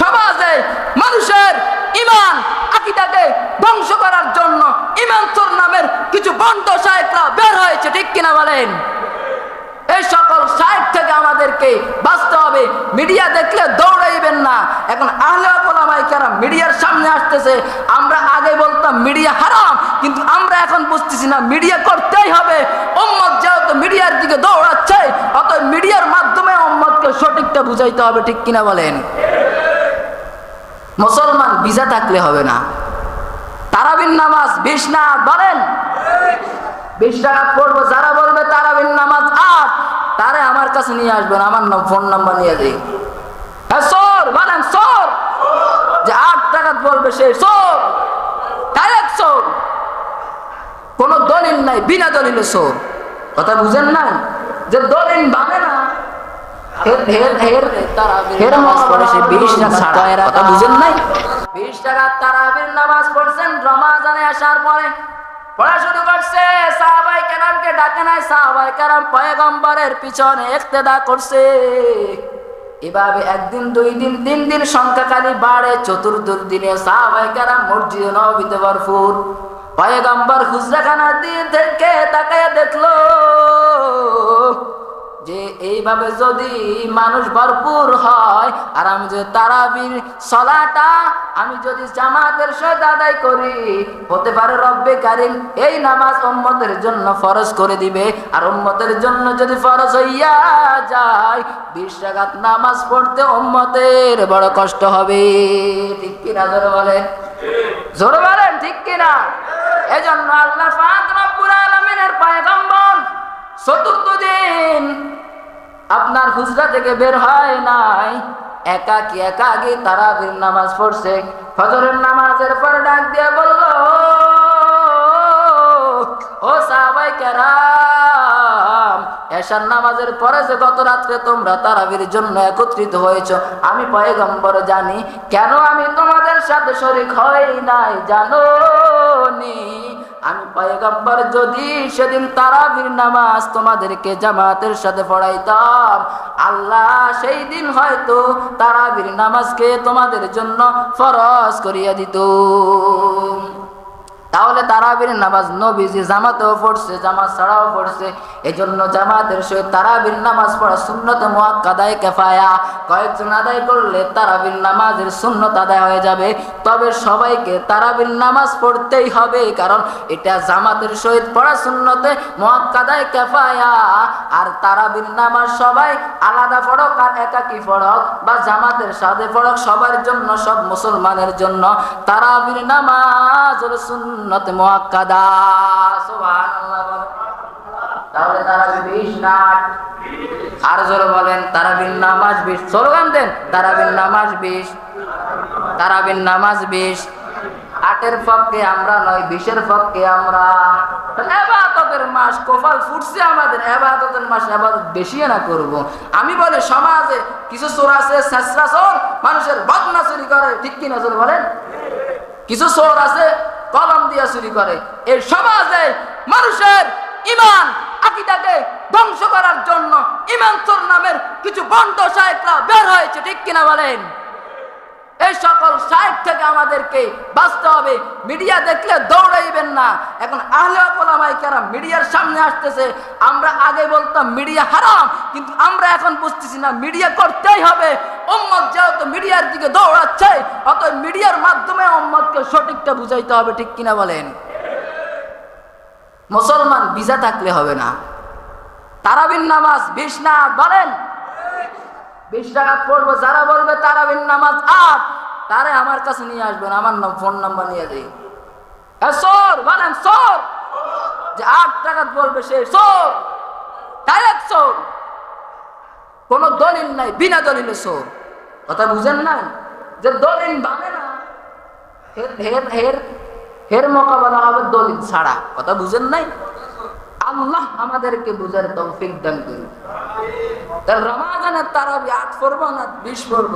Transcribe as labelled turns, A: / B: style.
A: সমাজে মানুষের ইমান, আকিদাকে ধ্বংস করার জন্য ইমান চোর নামের কিছু বন্ড সাহেবরা বের হয়েছে, ঠিক কিনা বলেন? এই সকল সাইড থেকে আমাদেরকে বাঁচতে হবে। মিডিয়া দেখলে দৌড়াইবেন না। এখন আহলে ওলামাই কারা মিডিয়ার সামনে আসতেছে। আমরা আগে বলতাম মিডিয়া হারাম, কিন্তু আমরা এখন বুঝতেছি না, মিডিয়া করতেই হবে। উম্মত যেহেতু মিডিয়ার দিকে দৌড়াচ্ছে অত মিডিয়ার মাধ্যমে উম্মতকে সঠিকটা বুঝাইতে হবে, ঠিক কিনা বলেন? মুসলমান ভিসা থাকলে হবে না। তারাবিন নামাজ বিশ না বলেন? যারা বলবে তারাবিন নামাজ আট, তারে আমার কাছে নিয়ে আসবেন আমার ফোন নাম্বার নিয়ে দিই হ্যাঁ বলেন, সোর। যে আট টাকা বলবে সে সোর। ডাইরেক্ট সোর। কোনো দলিল নাই, বিনা দলিলে সোর। কথা বুঝেন নাই? যে দলিল মানে না পিছনে ইক্তেদা করছে। এভাবে একদিন দুই দিন তিন দিন সংখ্যাকালী বাড়ে চতুর্দুর দিনে সাহাবাই কেরাম মসজিদ নবীতে ভরপুর। পয়গম্বর হুজরাখানার দিন থেকে তাকায় দেখল যে এইভাবে যদি মানুষ ভরপুর হয়, আর আমি যদি তারাবির সলাটা আমি যদি জামাতের সাথে আদায় করি, হতে পারে রব্বে কারিম এই নামাজ উম্মতের জন্য ফরজ করে দিবে। আর উম্মতের জন্য যদি ফরজ হইয়া যায়, বিশ টাকাত নামাজ পড়তে উম্মতের বড় কষ্ট হবে। ঠিক কিনা জোরে বলেন? জোরে বলেন, ঠিক কিনা? এজন্য আল্লাহ চতুর্থ দিন। আপনার হুজরা থেকে বের হয় নাই। একাকি একাকি তারাবির নামাজ পড়ছে। ফজরের নামাজের পর ডাক দিয়ে বলল, ও সাহাবাই কেরাম, এশার নামাজের পরে যে গত রাত্রে তোমরা তারাবির জন্য একত্রিত হয়েছ, আমি পয়গম্বর জানি। কেন আমি তোমাদের সাথে শরিক হই নাই জানো নি আমি পায়গাম্বার, যদি সেদিন তারাবির নামাজ তোমাদেরকে জামাতের সাথে পড়াইতাম, আল্লাহ সেই দিন হয়তো তারাবির নামাজকে তোমাদের জন্য ফরজ করিয়া দিত। তাহলে তারাবির নামাজ নবীজি জামাতেও পড়ছে, জামাত ছাড়াও পড়ছে। এই জন্য জামাতের সহিত তারাবির নামাজ পড়া শূন্যতে মোয়াক্কাদায় কেফায়া। কয়েকজন আদায় করলে তারাবির নামাজের শূন্যত আদায় হয়ে যাবে। তবে সবাইকে তারাবির নামাজ পড়তেই হবে, কারণ এটা জামাতের সহিত পড়া শূন্যতে মোয়াক্কাদায় কেফায়া। আর তারাবির নামাজ সবাই আলাদা পড়ক আর একাকি পড়ক, বা জামাতের সাথে পড়ক সবার জন্য, সব মুসলমানের জন্য। তারাবির নামাজ হলো সুন্নত সুবহানাল্লাহ তাহলে তারাবি বিশ না আট? আর জোরে বলেন নামাজ বিশ, স্লোগান দেন নামাজ নামাজ বিশ আটের পক্ষে আমরা নয়, বিশের পক্ষে আমরা এবাদতের মাস, কপাল ফুটছে আমাদের, এবাদতের মাস এবাদত বেশি না করব। আমি বলি সমাজে কিছু চোর আছে মানুষের বদনা চুরি করে, ঠিক কিনা বলেন কিছু চোর আছে দিয়া চুরি করে। এই সমাজে মানুষের ইমান আকিদাকে ধ্বংস করার জন্য ইমান চোর নামের কিছু বন্ড সাহেবরা বের হয়েছে, ঠিক কিনা বলেন? এই সকল সাইড থেকে আমাদেরকে বাঁচতে হবে। মিডিয়া দেখলে দৌড়াইবেন না। এখন আহলে ওলামাই কারা মিডিয়ার সামনে আসতেছে। আমরা আগে বলতাম মিডিয়া হারাম, কিন্তু আমরা এখন বুঝতেছি না, মিডিয়া করতেই হবে। উম্মত যেহেতু মিডিয়ার দিকে দৌড়াচ্ছে মাধ্যমে সঠিকটা বুঝাইতে হবে, ঠিক কিনা বলেন? মুসলমান ভিসা থাকলে হবে না। তারাবিন নামাজ বিশ না বলেন? বিশ টাকা পড়ব, যারা বলবে তারাবিন নামাজ আট, তারে আমার কাছে নিয়ে আসবেন আমার নাম, ফোন নাম্বার নিয়ে দিই বলেন যে আট টাকা বলবে সে ডাইরেক্ট কোনো দলিল নাই, বিনা দলিলে সোর। কথা বুঝেন নাই? যে দলিল মানে না হের হের হের হের মোকাবেলা হবে ছাড়া। কথা বুঝেন নাই? আল্লাহ আমাদেরকে বুঝার তৌফিক দান করুন। রমাজানের তারা আট পড়ব না বিশ পড়ব